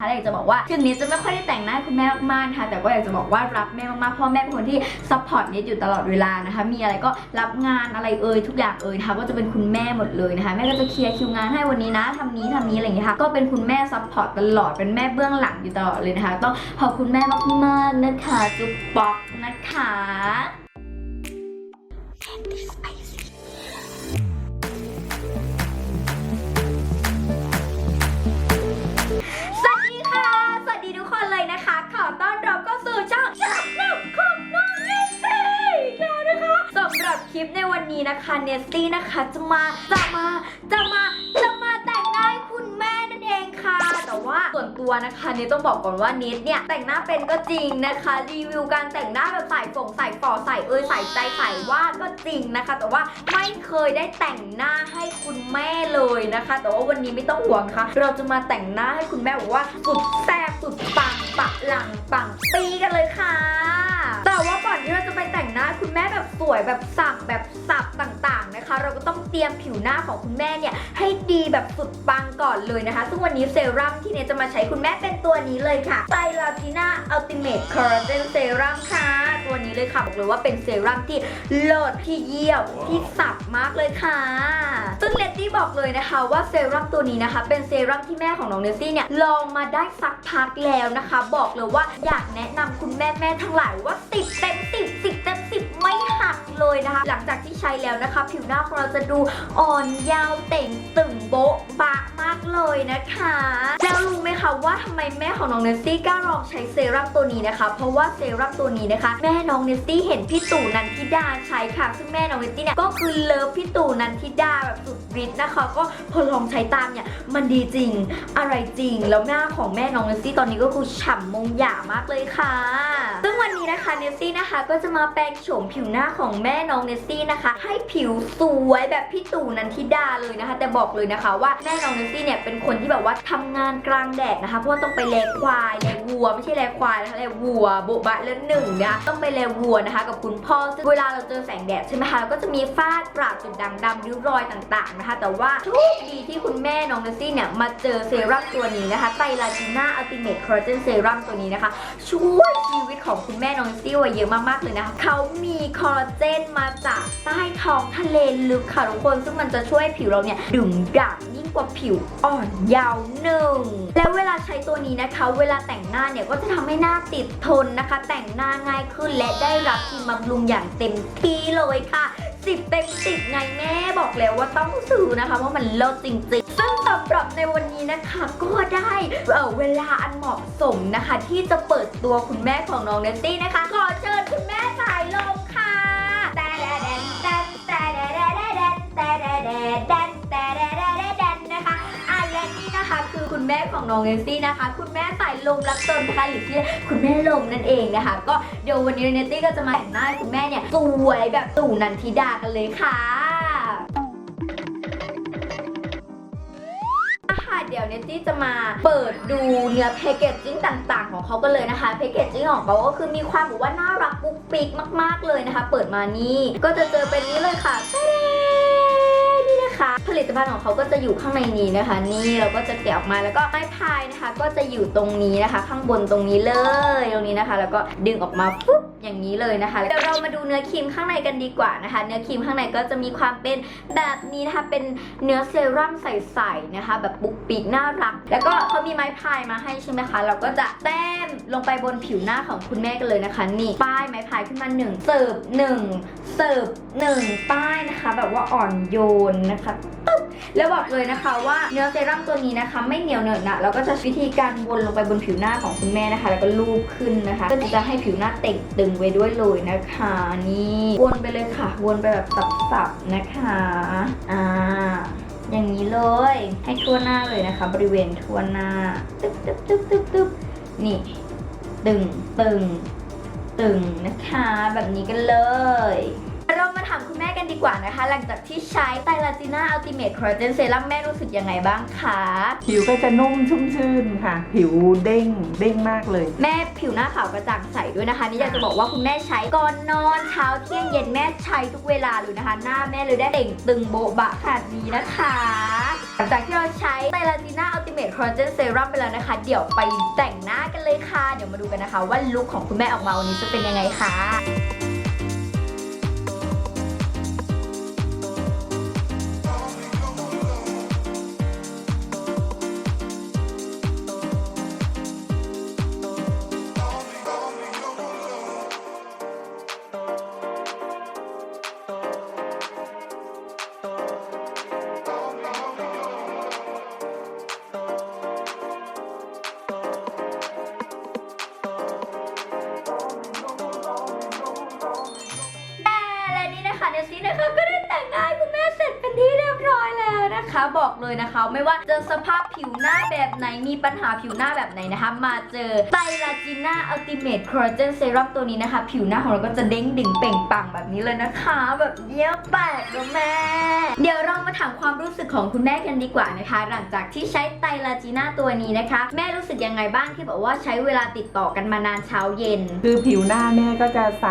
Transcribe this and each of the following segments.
อยากจะบอกว่าถึงนี้จะไม่ค่อยได้แต่งหน้าให้คุณแม่มากๆนะคะแต่ก็อยากจะบอกว่ารักแม่มากๆเพราะแม่เป็นคนที่ซัพพอร์ตเนทอยู่ตลอดเวลานะคะ มีอะไรก็รับงานอะไรเอ่ยทุกอย่างเอ่ยนะคะก็จะเป็นคุณแม่หมดเลยนะคะแม่ก็จะเคลียร์คิวงานให้วันนี้นะทำนี้ทำนี้อะไรอย่างเงี้ยค่ะก็เป็นคุณแม่ซัพพอร์ตตลอดเป็นแม่เบื้องหลังอยู่ตลอดเลยนะคะต้องขอบคุณแม่มากๆนะคะจุ๊บป๊อกนะคะ นี้นะคะเนสซี่นะคะจะมาจะมาจะมาจะมาแต่งหน้าให้คุณแม่นั่นเองค่ะ แต่ว่าส่วนตัวนะคะเนสต้องบอกก่อนว่าเนสเนี่ยแต่งหน้าเป็นก็จริงนะคะ รีวิวการแต่งหน้าแบบใส่ฝงใส่ฝอใส่เอ้ยใส่ใจใส่ว่าดก็จริงนะคะ แต่ว่าไม่เคยได้แต่งหน้าให้คุณแม่เลยนะคะ แต่ว่าวันนี้ไม่ต้องห่วงค่ะ เราจะมาแต่งหน้าให้คุณแม่บอกว่าสุดแซ่บสุดปังปะหลังปังปีกันเลยค่ะ สวยแบบสับแบบสับต่างๆนะคะ เราก็ต้องเตรียมผิวหน้าของคุณแม่เนี่ยให้ดีแบบสุดปังก่อนเลยนะคะ ซึ่งวันนี้เซรั่มที่เนี่ยจะมาใช้คุณแม่เป็นตัวนี้เลยค่ะไซลาติน่าอัลติเมทคอลลาเจนเซรั่มค่ะ ตัวนี้เลยค่ะ บอกเลยว่าเป็นเซรั่มที่เลิศที่เยี่ยมที่สับมากเลยค่ะ ซึ่งเลตตี้บอกเลยนะคะว่าเซรั่มตัวนี้นะคะ เป็นเซรั่มที่แม่ของน้องเนสซี่เนี่ยลองมาได้สักพักแล้วนะคะ บอกเลยว่าอยากแนะนำคุณแม่แม่ๆทั้งหลายว่าติดเต็ม เลยนะคะ หลังจากที่ใช้แล้วนะคะ ผิวหน้าของเราจะดูอ่อนยาวเต่งตึงโบ๊ะบะมากเลยนะคะแล้วรู้ไหมคะว่าทำไมแม่ของน้องเนสซี่กล้าลองใช้เซรั่มตัวนี้นะคะ เพราะว่าเซรั่มตัวนี้นะคะ แม่น้องเนสซี่เห็นพี่ตู่นันทิดาใช้ค่ะ ซึ่งแม่น้องเนสซี่เนี่ยก็คือเลิฟพี่ตู่นันทิดาแบบสุดฤทธิ์นะคะ ก็พอลองใช้ตามเนี่ยมันดีจริงอะไรจริง แล้วหน้าของแม่น้องเนสซี่ตอนนี้ก็คือฉ่ำมงหย่ามากเลยค่ะ วันนี้นะคะเนสซี่นะคะก็จะมาแปลงโฉมผิวหน้าของแม่น้องเนสซี่นะคะ ให้ผิวสวยแบบพี่ตู่นันทิดาเลยนะคะ แต่บอกเลยนะคะว่าแม่น้องเนสซี่เนี่ยเป็นคนที่แบบว่าทำงานกลางแดดนะคะ เพราะว่าต้องไปแลควายแลวัวไม่ใช่แลควายนะคะแลวัวโบบะแล้วหนึ่งนะคะต้องไปแลวัวนะคะ กับคุณพ่อซึ่งเวลาเราเจอแสงแดดใช่ไหมคะเราก็จะมีฝ้ากระจุดด่างดำริ้วรอยต่างๆนะคะ แต่ว่าโชคดีที่คุณแม่น้องเนสซี่เนี่ยมาเจอเซรั่มตัวนี้นะคะไตรลาจิน่าอัลติเมทคอลลาเจนเซรั่มตัวนี้นะคะ ช่วยชีวิตของคุณแม่น้องซิ่วเยอะมากๆเลยนะคะเขามีคอลลาเจนมาจากใต้ท้องทะเลลึกค่ะทุกคน ซึ่งมันจะช่วยผิวเราเนี่ยดึงดับยิ่งกว่าผิวอ่อนเยาว์หนึ่งแล้วเวลาใช้ตัวนี้นะคะ เวลาแต่งหน้าเนี่ยก็จะทำให้หน้าติดทนนะคะ แต่งหน้าง่ายขึ้นและได้รับครีมบำรุงอย่างเต็มที่เลยค่ะ สิบเต็มสิบไงแม่บอกแล้วว่าต้องซื้อนะคะเพราะมันเลิศจริงๆ ซึ่งตอบรับในวันนี้นะคะ ก็ได้เออเวลาอันเหมาะสมนะคะ ที่จะเปิดตัวคุณแม่ของน้องเนตตี้นะคะ ขอเชิญคุณแม่สายลม แม่ของน้องเนตตี้นะคะ คุณแม่สายลมรักตนนะคะหรือที่คุณแม่ลมนั่นเองนะคะ ก็เดี๋ยววันนี้เนตตี้ก็จะมาแต่งหน้าให้คุณแม่เนี่ยสวยแบบตู่นันทิดากันเลยค่ะค่ะเดี๋ยวเนตตี้จะมาเปิดดูเนื้อแพคเกจจิ้งต่างๆ ของเขากันเลยนะคะแพคเกจจิ้งของเขาก็คือมีความแบบว่าน่ารักปุ๊กปิ๊กมาก ๆเลยนะคะ เปิดมานี่ก็จะเจอเป็นนี้เลยค่ะ นะคะ ผลิตภัณฑ์ของเขาก็จะอยู่ข้างในนี้นะคะ นี่เราก็จะแกะออกมาแล้วก็ไม้พายนะคะ ก็จะอยู่ตรงนี้นะคะ ข้างบนตรงนี้เลยตรงนี้นะคะ แล้วก็ดึงออกมาปุ๊บอย่างนี้เลยนะคะเดี๋ยวเรามาดูเนื้อครีมข้างในกันดีกว่านะคะ เนื้อครีมข้างในก็จะมีความเป็นแบบนี้นะคะเป็นเนื้อเซรั่มใสๆนะคะ แบบปุกปิกน่ารัก แล้วก็เขามีไม้พายมาให้ใช่ไหมคะ เราก็จะแต้มลงไปบนผิวหน้าของคุณแม่กันเลยนะคะ นี่ป้ายไม้พายขึ้นมาหนึ่งเสิร์ฟหนึ่งเสิร์ฟหนึ่งป้ายนะคะ แบบว่าอ่อนโยนนะคะตึ๊บ แล้วบอกเลยนะคะว่าเนื้อเซรั่มตัวนี้นะคะ ไม่เหนียวเหนอะหนะเราก็จะวิธีการวนลงไปบนผิวหน้าของคุณแม่นะคะ แล้วก็ลูบขึ้นนะคะ ก็จะให้ผิวหน้าเต่งตึงไว้ด้วยเลยนะคะนี่วนไปเลยค่ะ วนไปแบบสับๆนะคะอ่าอย่างนี้เลยให้ทั่วหน้าเลยนะคะ บริเวณทั่วหน้าตึ๊บตึ๊บตึ๊บตึ๊บตึ๊บนี่ ตึงตึงตึงนะคะ แบบนี้กันเลย ถามคุณแม่กันดีกว่านะคะ หลังจากที่ใช้ไตรลาจิน่าอัลติเมทคอลลาเจนเซรั่มแม่รู้สึกยังไงบ้างคะ ผิวก็จะนุ่มชุ่มชื่นค่ะ ผิวเด้งเด้งมากเลย แม่ผิวหน้าขาวกระจ่างใสด้วยนะคะ นี่อยากจะบอกว่าคุณแม่ใช้ก่อนนอนเช้าเที่ยงเย็นแม่ใช้ทุกเวลาเลยนะคะ หน้าแม่เลยได้เต่งตึงโบ๊ะบะขนาดนี้นะคะ หลังจากที่เราใช้ไตรลาจิน่าอัลติเมทคอลลาเจนเซรั่มไปแล้วนะคะ เดี๋ยวไปแต่งหน้ากันเลยค่ะ เดี๋ยวมาดูกันนะคะ ว่าลุคของคุณแม่ออกมาวันนี้จะเป็นยังไงคะและ นี่นะ นะคะบอกเลยนะคะ ไม่ว่าจะสภาพผิวหน้าแบบไหนมีปัญหาผิวหน้าแบบไหนนะคะ มาเจอไตรลาจิน่าอัลติเมทคอลลาเจนเซรั่มตัวนี้นะคะ ผิวหน้าของเราก็จะเด้งดึงเปล่งปลั่งแบบนี้เลยนะคะ แบบเยี่ยมแปลกนะแม่ เดี๋ยวเรามาถามความรู้สึกของคุณแม่กันดีกว่านะคะ หลังจากที่ใช้ไตรลาจิน่าตัวนี้นะคะ แม่รู้สึกยังไงบ้างที่บอกว่าใช้เวลาติดต่อกันมานานเช้าเย็น คือผิวหน้าแม่ก็จะใส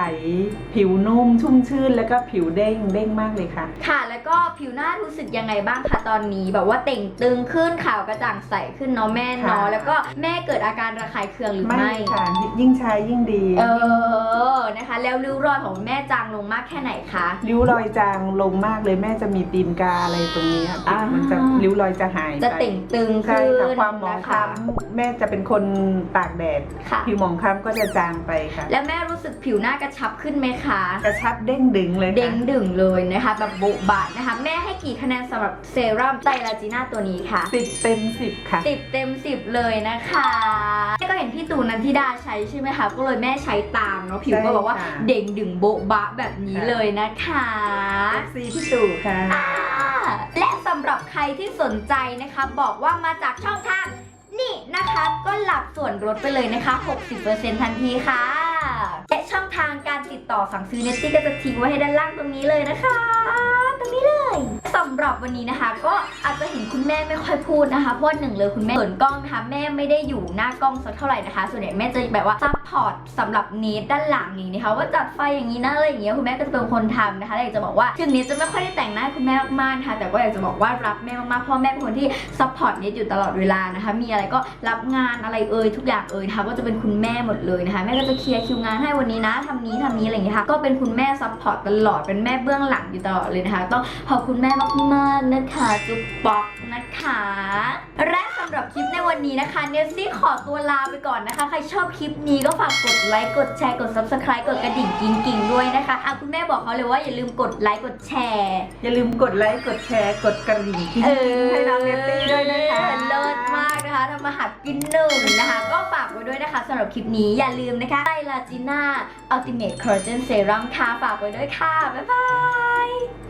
ผิวนุ่มชุ่มชื่น แล้วก็ผิวเด้งเด้งมากเลยค่ะ ค่ะ แล้วก็ผิวหน้ารู้สึกยังไงบ้างคะตอนนี้แบบว่าเต่งตึงขึ้นขาวกระจ่างใสขึ้นเนาะแม่เนาะค่ะ แล้วก็แม่เกิดอาการระคายเคืองหรือไม่ ไม่ค่ะยิ่งใช้ยิ่งดีเออนะคะ แล้วริ้วรอยของแม่จางลงมากแค่ไหนคะ ริ้วรอยจางลงมากเลยแม่จะมีตีนกาอะไรตรงนี้ค่ะอ่ามั มันจะริ้วรอยจะหายไปจะเต่งตึงใช่ขึ้นค่ะความหมองนะคล้คะำแม่จะเป็นคนตากแดดค่ะ ผิวหมองคล้ำก็จะจางไปค่ะแล้วแม่รู้สึกผิวหน้ากระชับขึ้นไหมคะ กระชับเด้งดึงเลยเด้งค่ะดึงเลยนะคะแบบโบ๊ะบะนะคะ แม่ให้กี่คะแนนสำหรับเซรั่มไตรลาจิน่าตัวนี้คะสิบเต็มสิบค่ะ สิบเต็มสิบเลยนะคะแม่ก็เห็นพี่ตูนนันทิดาใช้ใช่ไหมคะ ก็เลยแม่ใช้ตามเนาะผิวก็บอกว่าใช่ค่ะ เด่งดึงโบ๊ะบะแบบนี้เลยนะคะ ซีพี่ตู่ค่ะ อ่าและสำหรับใครที่สนใจนะคะบอกว่ามาจากช่องทางนี่นะคะก็หลับส่วนลดไปเลยนะคะ 60%ทันทีค่ะ และช่องทางการติดต่อสั่งซื้อเนตตี้ก็จะทิ้งไว้ให้ด้านล่างตรงนี้เลยนะคะตรงนี้เลย สำหรับวันนี้นะคะ ก็อาจจะเห็นคุณแม่ไม่ค่อยพูดนะคะเพราะหนึ่งเลยคุณแม่เปิดกล้องนะคะแม่ไม่ได้อยู่หน้ากล้องสักเท่าไหร่นะคะ ส่วนใหญ่แม่จะแบบว่าซัพพอร์ตสำหรับเนทด้านหลังนี้นะคะ ว่าจัดไฟอย่างนี้นะอะไรอย่างเงี้ยคุณแม่ก็จะเป็นคนทำนะคะและอยากจะบอกว่าถึงเนทจะไม่ค่อยได้แต่งหน้าคุณแม่มากๆนะคะแต่ก็อยากจะบอกว่ารักแม่มากๆเพราะแม่เป็นคนที่ซัพพอร์ตเนทอยู่ตลอดเวลานะคะ มีอะไรก็รับงานอะไรเอ่ยทุกอย่างเอ่ยนะคะก็จะเป็นคุณแม่หมดเลยนะคะแม่ก็จะเคลียร์คิวงานให้วันนี้นะทำนี้ทำนี้อะไรอย่างเงี้ยค่ะก็เป็นคุณแม่ซัพพอร์ตตลอดเป็นแม่เบื้องหลังอยู่ตลอดเลยนะคะต้องขอบคุณแม่มากๆนะคะจุ๊บป๊อกนะคะและสำหรับคลิปในวันนี้นะคะเนสซี่ขอตัวลาไปก่อนนะคะ ใครชอบคลิปนี้ก็ฝากกดไลค์กดแชร์กด subscribe กดกระดิ่งกิ้งกิ่งๆด้วยนะคะอะคุณแม่บอกเขาเลยว่าอย่าลืมกดไลค์กดแชร์อย่าลืมกดไลค์กดแชร์กดกระดิ่งกิ๊งๆให้น้องเนตตี้ด้วยนะคะเลิศมากนะคะทำมาหัดกินหนึ่งนะคะ ก็ฝากไว้ด้วยนะคะสำหรับคลิปนี้อย่าลืมนะคะไตรลาจิน่าอัลติเมทคอลลาเจนเซรั่มค่ะฝากไว้ด้วยค่ะบ๊ายบาย